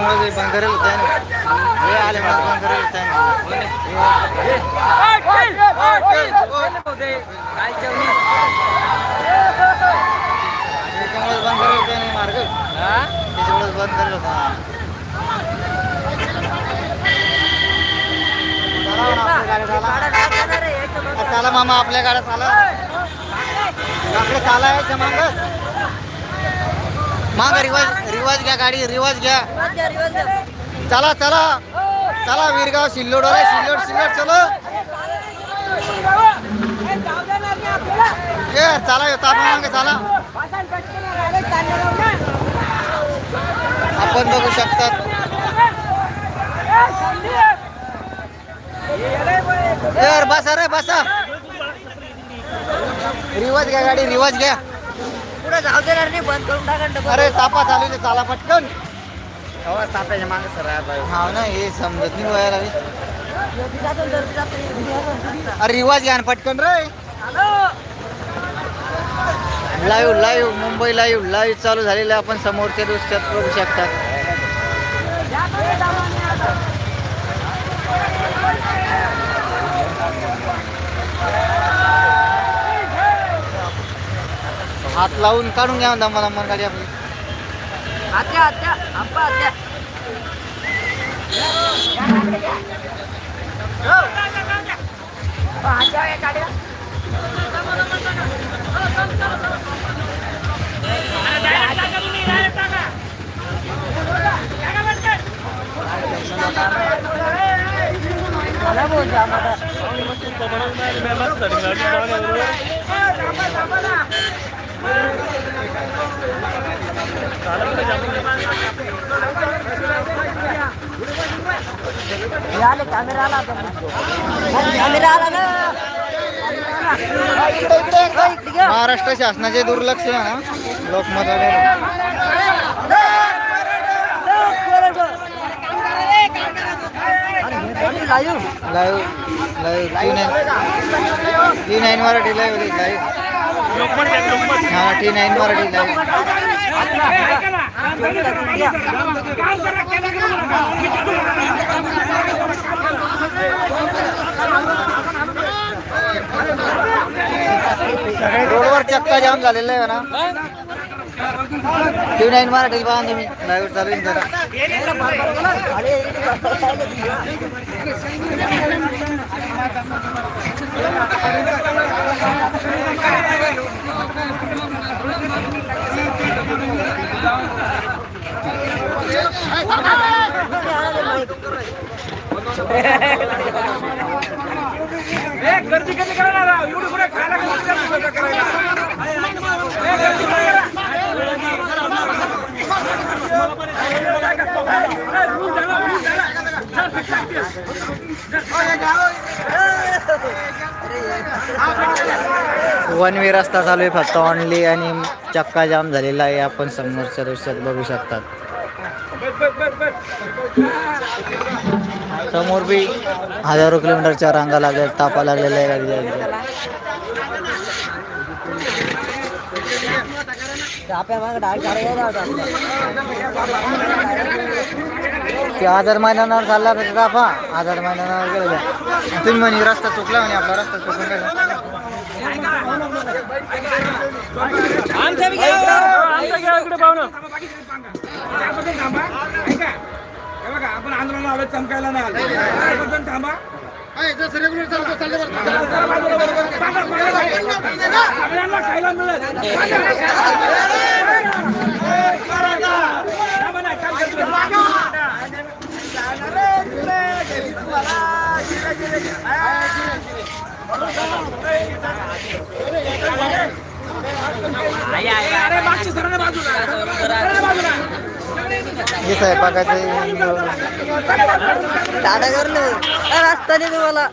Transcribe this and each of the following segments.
त्याच्यामुळे ते बंद करेल ना हे आले मला बंद करेल त्याच्यामुळे बंद करेल मार्ग. त्याच्यामुळे बंद करेल होता. चला मामा आपल्या गाड्या चाला आपल्या चाला आहे मागच माग रिवाज रिवाज घ्या गाडी रिवाज घ्या. चला चला. चला वीरगाव सिल्लोड वाला सिल्लोड सिल्लोड चलो. ए चला तापमान मागे चला. आपण बघू शकतात. ए अरे बसा रे बसा. रिवाज घ्या गाडी रिवाज घ्या. पुढे जाऊ देणार नाही बंद करून टाका डबल. अरे तापा चालू आहे, चाला पटकन ताप्याच्या मागे सर हा ना हे समजत नाही. अरे रिवाज घ्या ना पटकन रे hello. Live live Mumbai live live चालू झालेलं. आपण समोरच्या दृश्यात बघू शकतात या पुढे जाऊ आणि आता. हात लावून काढून घ्या मला मन गाडी आपली. आत्या आत्या आप्पा आत्या. हो, आले कॅमेरा आला कॅमेरा आला ना महाराष्ट्र शासनाचे दुर्लक्ष ना Lokmat live live live T nine T nine Marathi live live हा टी नाईन मराठी लाईव्ह रोडवर चक्का जाम झालेला आहे ना. टी नाईन मराठी पाहा तुम्ही लाईव्ह चालू आहे जरा गर्दी कधी करणार एवढी पुढे खायला गर्दी करायला गर्दी करा वन वे रस्ता चालू आहे फक्त ऑनली आणि चक्का जाम झालेला आहे. आपण समोरच्या दृश्यात बघू शकतात. समोर बी हजारो किलोमीटरच्या रांगा लागल्या तापा लागलेल्या आहे ते आजार मैदानावर चालला तर तापा आजार मैदानावर गेलेला तुम्ही म्हणे रस्ता चुकला म्हणे आपला रस्ता चुकून गेला. आपण आंदोलन आलो चमकायला नाही आलो त्याबद्दल थांबा सगळ्यांना खायला मिळेल थांबा ना, काम करतो. अरे मागची सरांना बाजूला सरांना बाजूला हे स्वयंपाकाचे दादा करलो. रस्ता नाही तुम्हाला.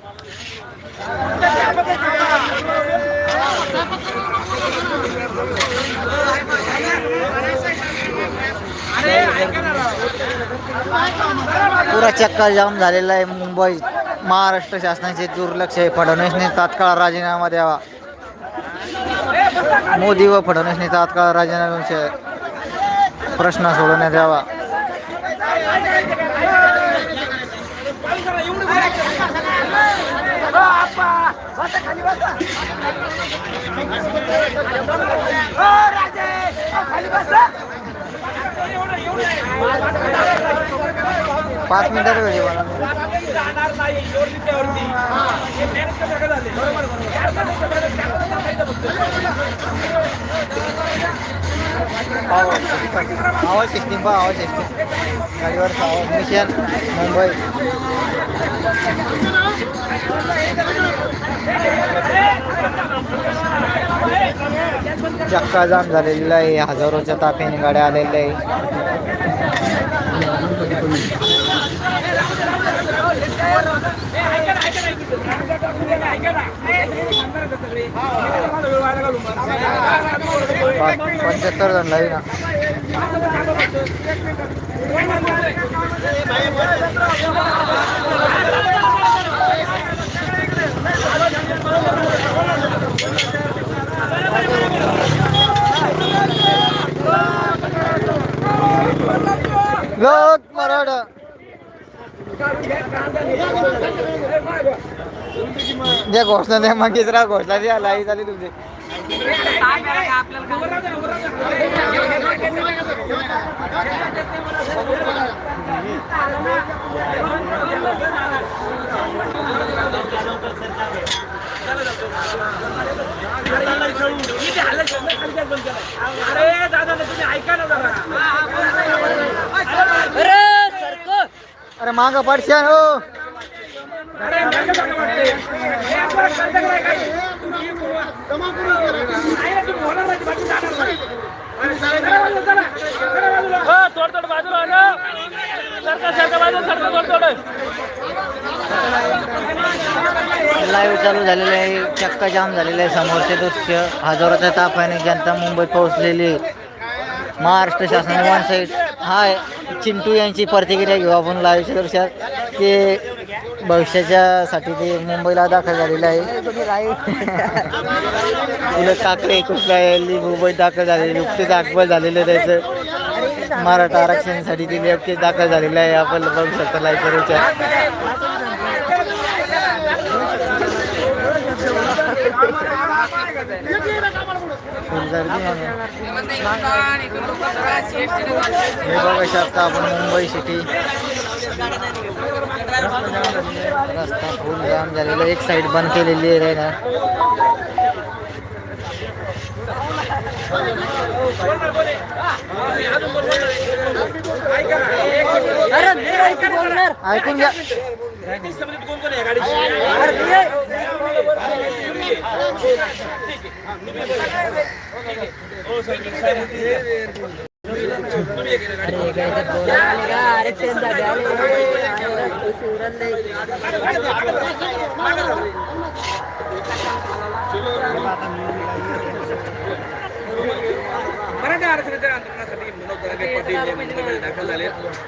पुरा चक्का जाम झालेला आहे मुंबई महाराष्ट्र शासनाचे दुर्लक्ष आहे. फडणवीसने तात्काळ राजीनामा द्यावा. मोदी व फडणवीसने तात्काळ राजीनाम्याविषयी प्रश्न सोडवण्यात यावा. हो, हो, खाली पाच मिनिटात वेळ जाणार नाही आवाज सिस्टीम पहा आवाज सिस्टीम गाडीवर आवाज. मिशन मुंबई. चक्का जाम झालेला आहे. हजारोच्या ताफ्याने गाड्या आलेल्या आहे. पंच्याहत्तर जण लावी ना. लोक मराठा. जे घोषणा द्या मग दुसरा घोषणा द्या लाई झाली तुमची. आपल्याला अरे दादा तुम्ही ऐका ना अरे सरको. अरे माग पडशान हो. अरे मला कसं वाटतंय? हे आपल्याला कळतं का नाही काही? लाईव्ह चालू झालेलं आहे. चक्का जाम झालेलं आहे समोरचे दृश्य. हजारोच्या आहे जनता मुंबईत पोहोचलेली महाराष्ट्र शासनाने वन साईड हाय चिंटू यांची प्रतिक्रिया घेऊ आपण लाईव्हच्या दृश्यात. ते भविष्याच्यासाठी ते मुंबईला दाखल झालेलं आहे. उलट काकडे कुठला मुंबईत दाखल झालेली नुकतेच अकबल झालेलं आहे त्याचं. मराठा आरक्षणासाठी ते व्यक्ती दाखल झालेलं आहे. आपण बघू शकता लाईव्ह दृश्यात. शकता आपण मुंबई सिटी रस्ता फुल जाम झालेला एक साईड बंद नाही बोलणार ऐकून घ्या मराठा आरक्षणाच्या आंदोलनासाठी मनोज जरांगे पाटील हे मुंबईमध्ये दाखल झाले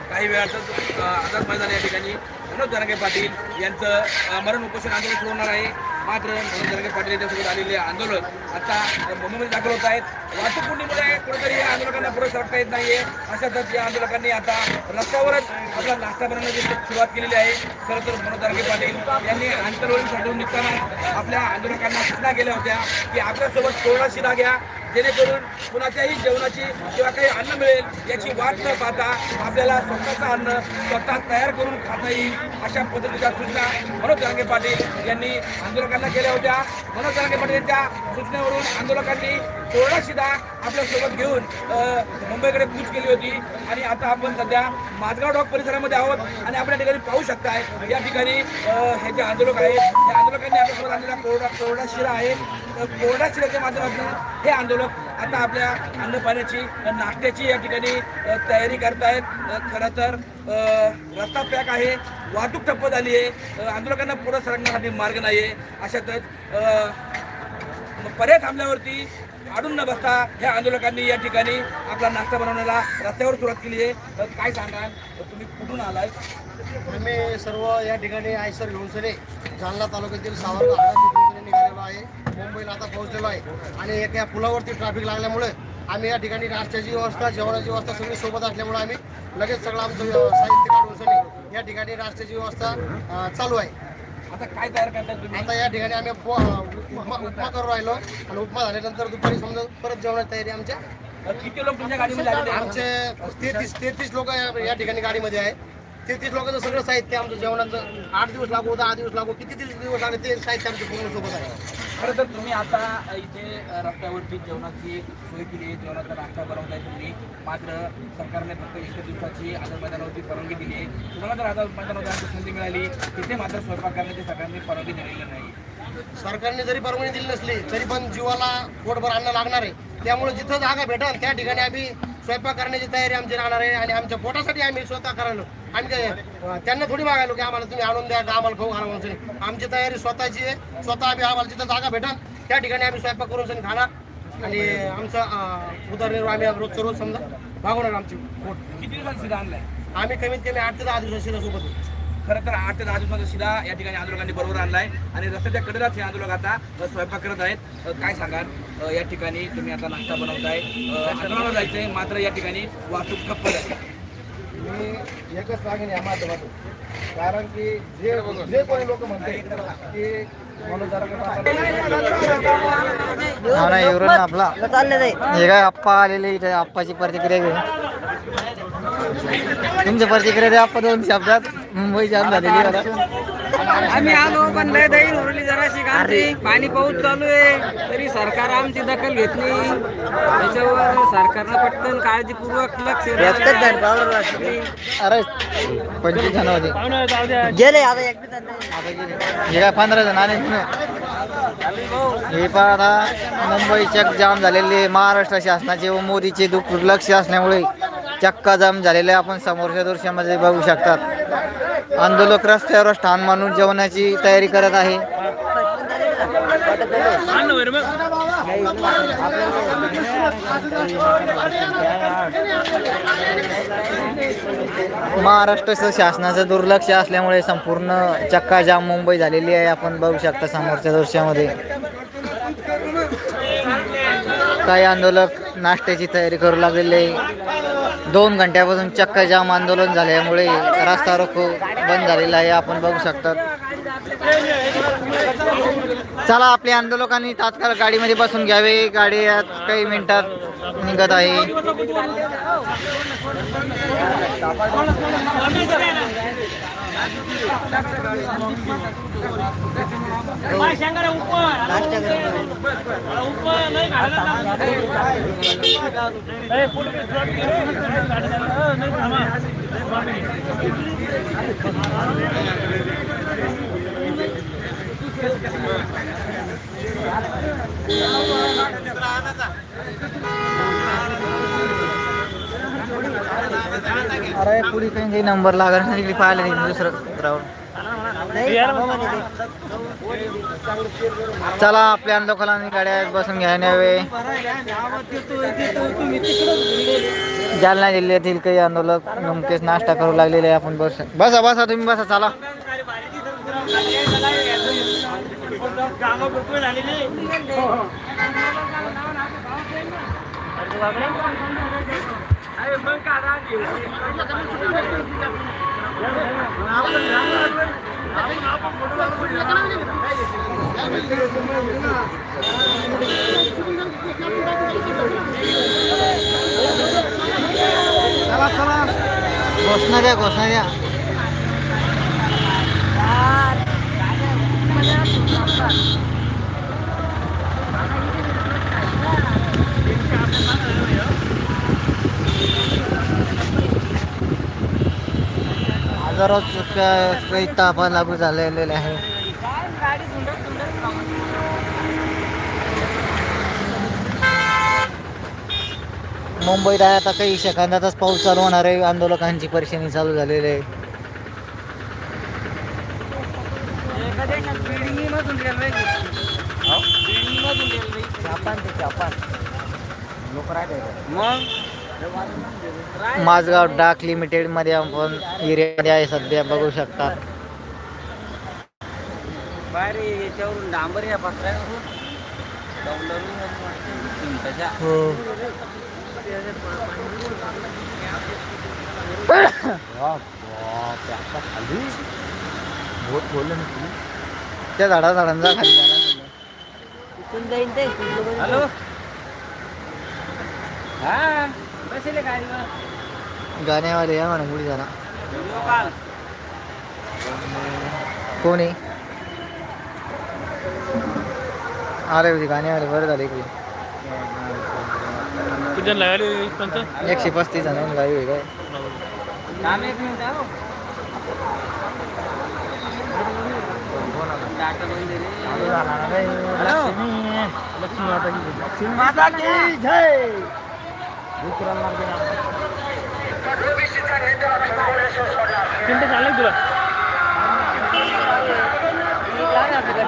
काही वेळातच अ, आझाद मैदान या ठिकाणी मनोज जरांगे पाटील यांचं मरण उपोषण आंदोलन सुरू होणार आहे. मात्र मनोज पाटील यांच्यासोबत आलेले आंदोलन आता मुंबईमध्ये दाखल होत आहेत. वाहतूक कोंडीमुळे कुठेतरी या आंदोलकांना पुढे सरकता येत नाहीये. अशातच या आंदोलकांनी आता रस्त्यावरच आपला नाश्ता बनवण्याची सुरुवात केलेली आहे. खरं तर मनोज जरांगे पाटील यांनी आंतरवळीन साठवून निघताना आपल्या आंदोलकांना सूचना केल्या होत्या की आपल्यासोबत कोरडा शिरा घ्या जेणेकरून कुणाच्याही जेवणाची किंवा काही अन्न मिळेल याची वाट न पाहता आपल्याला स्वतःचं अन्न स्वतः तयार करून खाता येईल अशा पद्धतीच्या सूचना मनोज जरांगे पाटील यांनी आंदोलकांना केल्या होत्या. मनोज जरांगे पाटील यांच्या सूचनेवरून आंदोलकांनी कोरडा आपल्यासोबत घेऊन मुंबईकडे कूच केली होती. आणि आता आपण सध्या माझगाव डॉक परिसरामध्ये आहोत. आणि आपण या ठिकाणी पाहू शकताय या ठिकाणी हे जे आंदोलक आहेत या आंदोलकांनी आपल्यासोबत आणलेला कोरडा कोरडा शिरा आहे. तर कोरडा शिराच्या माध्यमातून हे आंदोलक आता आपल्या अन्न पाण्याची नाश्त्याची या ठिकाणी तयारी करतायत. खरं तर रस्ता पॅक आहे वाहतूक ठप्प झाली आहे. आंदोलकांना पुढे सरकण्यासाठी मार्ग नाही आहे अशातच मग पर्याय थांबल्यावरती अडून न बसता ह्या आंदोलकांनी या ठिकाणी आपला नाश्ता बनवण्याला रस्त्यावर सुरुवात केली आहे. तर काय सांगाल? तुम्ही कुठून आलाय? आम्ही सर्व या ठिकाणी आयसर घेऊनसने जालना तालुक्यातील सावरगाव निघालेलो आहे. मुंबईला आता पोहोचलेलो आहे. आणि एका पुलावरती ट्रॅफिक लागल्यामुळे आम्ही या ठिकाणी नाश्त्याची व्यवस्था जेवणाची व्यवस्था सगळी सोबत असल्यामुळे आम्ही लगेच सगळं आमचं साहित्य काढून या ठिकाणी नाश्त्याची व्यवस्था चालू आहे. आता काय तयार करताय तुम्ही? आता या ठिकाणी आम्ही उपमा उपमा करू राहिलो. आणि उपमा झाल्यानंतर दुपारी समजा परत जेवणाची तयारी आमच्या. किती लोक तुमच्या गाडीमध्ये? आमचे तेहतीस तेहतीस लोक या ठिकाणी गाडीमध्ये आहे तेहतीस लोकांचं सगळं साहित्य आमचं जेवणाचं. आठ दिवस लागू दहा दिवस लागू किती दिवस लागले ते साहित्य आमच्या पूर्ण सोबत आहे. खरं तर तुम्ही आता इथे रस्त्यावरची रस्त्यावरती जेवणाची सोय केली आहे. जेवणाचा नाश्ता बनवताय तुम्ही. मात्र सरकारने फक्त एका दिवसाची आझाद मैदानावरती परवानगी दिली आहे. तुम्हाला जर आझाद मैदानावर संधी मिळाली तिथे मात्र स्वयंपाक करण्याची सरकारने परवानगी दिलेली नाही. सरकारने जरी परवानगी दिली नसली तरी पण जीवाला पोटभर अन्न लागणार आहे. त्यामुळे जिथं जागा भेटेल त्या ठिकाणी आम्ही स्वयंपाक करण्याची तयारी आमची राहणार आहे आणि आमच्या पोटासाठी आम्ही स्वतः करायला. आम्ही काय त्यांना थोडी मागायलो की आम्हाला तुम्ही आणून द्या का आम्हाला खाऊ घाला म्हणून. आमची तयारी स्वतःची आहे. स्वतः आम्ही आम्हाला जिथं जागा भेटेल त्या ठिकाणी आम्ही स्वयंपाक करून खाणार. आणि आमचा उदरनिर्वाह आम्ही रोजचं रोज समजा भागवणार आमची पोट. किती दिवसांचा शिदा आणलाय? आम्ही कमीत कमी आठ ते दहा दिवसाशी सोबत. खरं तर आठ ते दहा दिवसाचा शिदा या ठिकाणी आंदोलकांनी बरोबर आणलाय. आणि रस्त्याच्या कडेलाच हे आंदोलक आता स्वयंपाक करत आहेत. काय सांगाल? या ठिकाणी तुम्ही आता नाश्ता बनवताय. आंदोलनाला जायचंय मात्र या ठिकाणी वाहतूक ठप्प आहे मी एकच सांगेन या माध्यमातून. कारण की जे जे कोणी लोक म्हणते की मनोज एवढं आपला. हे काय आप्पा आलेले इथे आप्पाची प्रतिक्रिया घेऊन. तुमची प्रतिक्रिया द्या आप्पा दोन शब्दात. मुंबई जाम झालेली आहे आम्ही आलो पण लय दही उरली जराशी गांधी. पाणी पाऊस चालू आहे तरी सरकार आमची दखल घेत नाही. त्याच्यावर सरकारनं पटकन काळजीपूर्वक लक्ष. अरे पंचवीस जण होते गेले आता एक. हे काय पंधरा जण आले ना हे पण आता मुंबई चक जाम झालेले महाराष्ट्र शासनाचे व मोदीचे दुर्लक्ष असल्यामुळे. चक्का जाम झालेले आपण समोरच्या दृश्यामध्ये बघू शकतात. आंदोलक रस्त्यावर ठाण मानून जेवणाची तयारी करत आहे. महाराष्ट्र शासनाचं दुर्लक्ष असल्यामुळे संपूर्ण चक्का जाम मुंबई झालेली आहे. आपण बघू शकता समोरच्या दृश्यामध्ये. काही आंदोलक नाश्त्याची तयारी करू लागलेले. दोन घंट्यापासून चक्का जाम आंदोलन झाल्यामुळे रस्ता रोको बंद झालेला आहे आपण बघू शकतात. चला आपल्या आंदोलकांनी तात्काळ गाडीमध्ये बसून घ्यावे. गाडी यात काही मिनिटात निघत आहे. अरे पुढे काही काही नंबर लागणार नाही तिकडे पाहिलं नाही दुसरं ग्राउंड चला आपल्या आंदोलकांनी गाड्या बसून घ्यायला न्यावे जालना जिल्ह्यातील काही आंदोलक नेमकेच नाश्ता करू लागलेले आहे आपण बस बसा बसा तुम्ही बसा चला. घोषणा द्या घोषणा द्या हजारो चुका- काही तापा लागू झालेले आहे. मुंबईत आहे आता काही सेकंदातच पाऊस चालू होणार आहे. आंदोलकांची परेशानी चालू झालेली आहे. माझगाव डाक लिमिटेडमध्ये आपण एरियामध्ये आहे सध्या बघू शकता. याच्यावरून डांबर या तुम्ही? त्या झाडा झाडांचा खाली जाणार हॅलो? हा? काय गाण्यावाले या जाणार व्हिडिओ कॉल कोण? आहे आले होते गाण्यावाले बरं झाले इकडे. एकशे पस्तीस जण लाईव्ह आहे काय? काम एक मिनिट आहे हो. डाटा बंद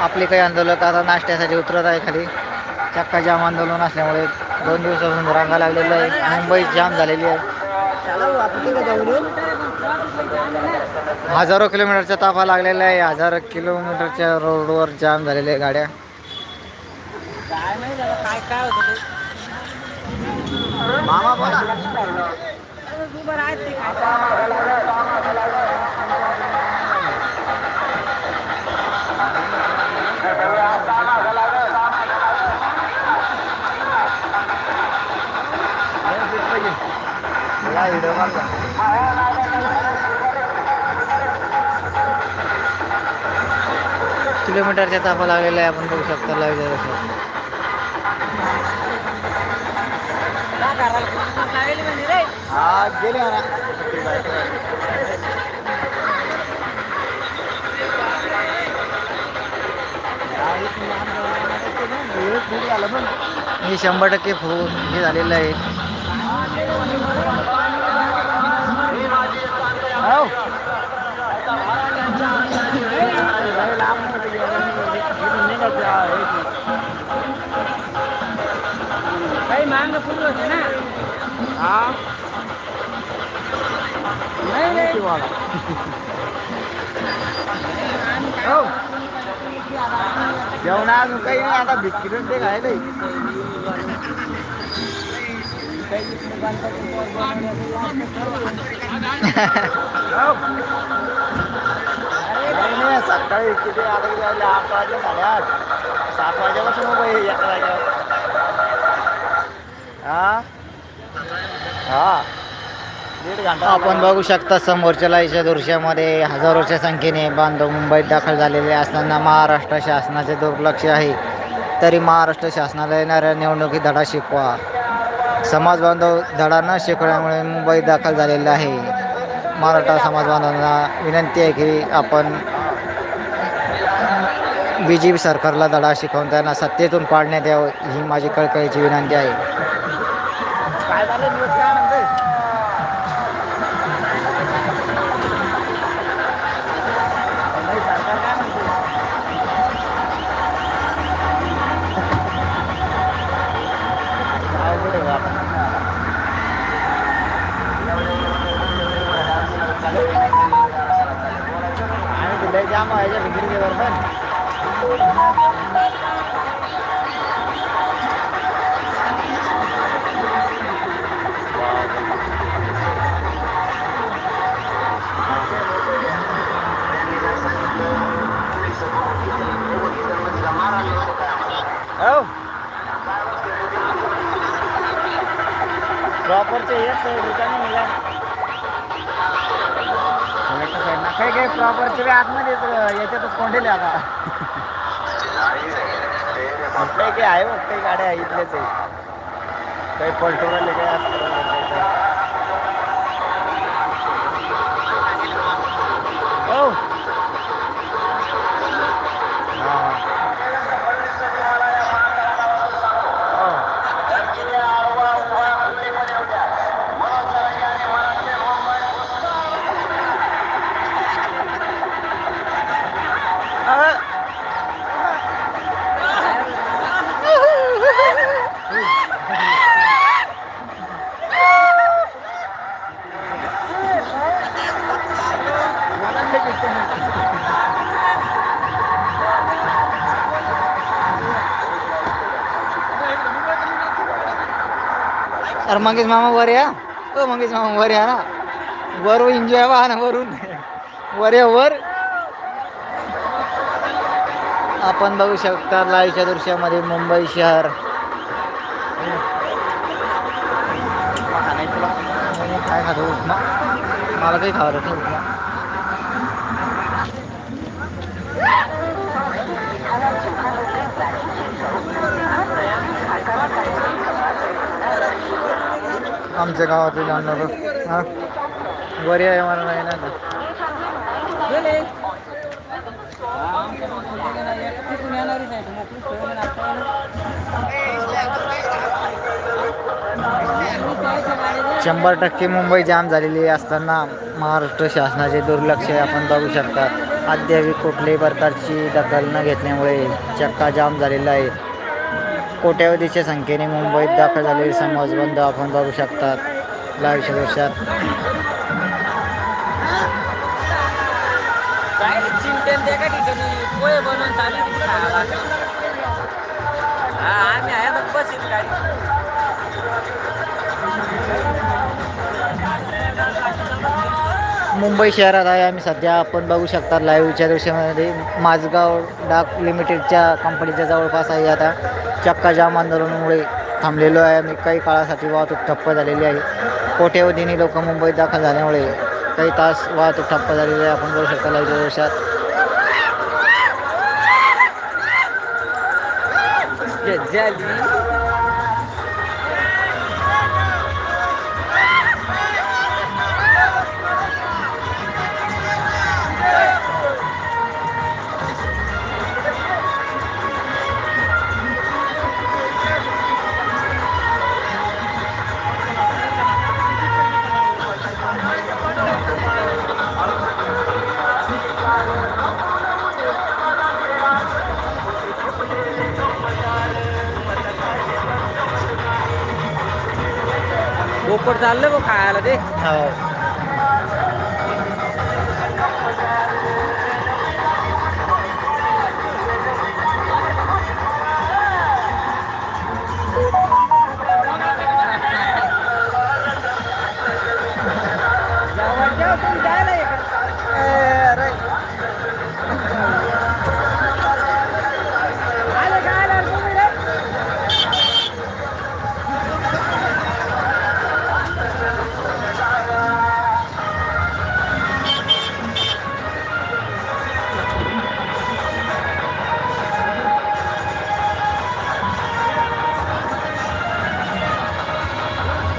आपले काही आंदोलक आता नाश्त्यासाठी उतरत आहे खाली चक्का जाम आंदोलन असल्यामुळे दोन दिवसापासून रांगा लागलेलं आहे मुंबई जाम झालेली आहे हजारो किलोमीटरचा ताफा लागलेला आहे. हजारो किलोमीटरच्या रोडवर जाम झालेल्या आहे गाड्या. काय किलोमीटरच्या ताफा लागलेला आहे आपण बघू शकता लाईव्ह शंभर टक्के फोन हे म्हणे आहे. हा. गेले म्हणा हे शंभर टक्के फु हे झालेलं आहे काही मांग फुल होते ना नाही नाही जेवण अजून काही नाही आता बिस्किट नाही नाही सकाळी किती आता किती वाजले आठ वाजले साडेआठ सात वाजेपासून उभं आहे एका जागेवर हा? हा. दीड घंटा आपण बघू शकता समोरच्या लाईच्या दृश्यामध्ये हजारोच्या संख्येने बांधव मुंबईत दाखल झालेले असताना महाराष्ट्र शासनाचे दुर्लक्ष आहे. तरी महाराष्ट्र शासनाला येणाऱ्या निवडणुकीत धडा शिकवा. समाज बांधव धडा न शिकवल्यामुळे मुंबईत दाखल झालेला आहे. मराठा समाज बांधवांना विनंती आहे की आपण बी जे पी सरकारला धडा शिकवून त्यांना सत्तेतून पाडण्यात यावं ही माझी कळकळीची विनंती आहे. हो प्रॉपरचे एक साईड रिकामी निघा एका साईडला काही काही प्रॉपरचे आतमध्ये याच्यातच कोंडेले आता. आपल्या इथे आहे बघ काही गाड्या इथलेच आहे काही पलटवले काही असतात हो. मंगेश मामा वर या. ओ मंगेश मामा वर या ना. वर एन्जॉय व्हा ना वरून. वर या वर. आपण बघू शकता लाईव्हच्या दृश्यामध्ये मुंबई शहर. काय खातो उपमा मला काही खावं उपमा आमच्या गावातील आणणार हा? आहे मला नाही ना आहे. शंभर टक्के मुंबई जाम झालेली असताना महाराष्ट्र शासनाचे दुर्लक्ष आपण बघू शकता. अद्याप कुठल्याही प्रकारची दखल न घेतल्यामुळे चक्का जाम झालेला आहे. कोट्यावधीच्या संख्येने मुंबईत दाखल झालेले समाज बंद आपण बघू शकतात. लाईव्हच्या दृश्यात काय मुंबई शहरात आहे. आम्ही सध्या आपण बघू शकता लाईव्हच्या दृश्यामध्ये. माझगाव डाक लिमिटेडच्या कंपनीच्या जवळपास आहे. आता चक्का जाम आंदोलनामुळे थांबलेलो आहे. आम्ही काही काळासाठी वाहतूक ठप्प झालेली आहे. कोट्यवधीने लोक मुंबईत दाखल झाल्यामुळे काही तास वाहतूक ठप्प झालेली आहे. आपण बघू शकता लाईव्हच्या दृश्यात. yeah, बोकड चाललं बघ खायला ते. हो.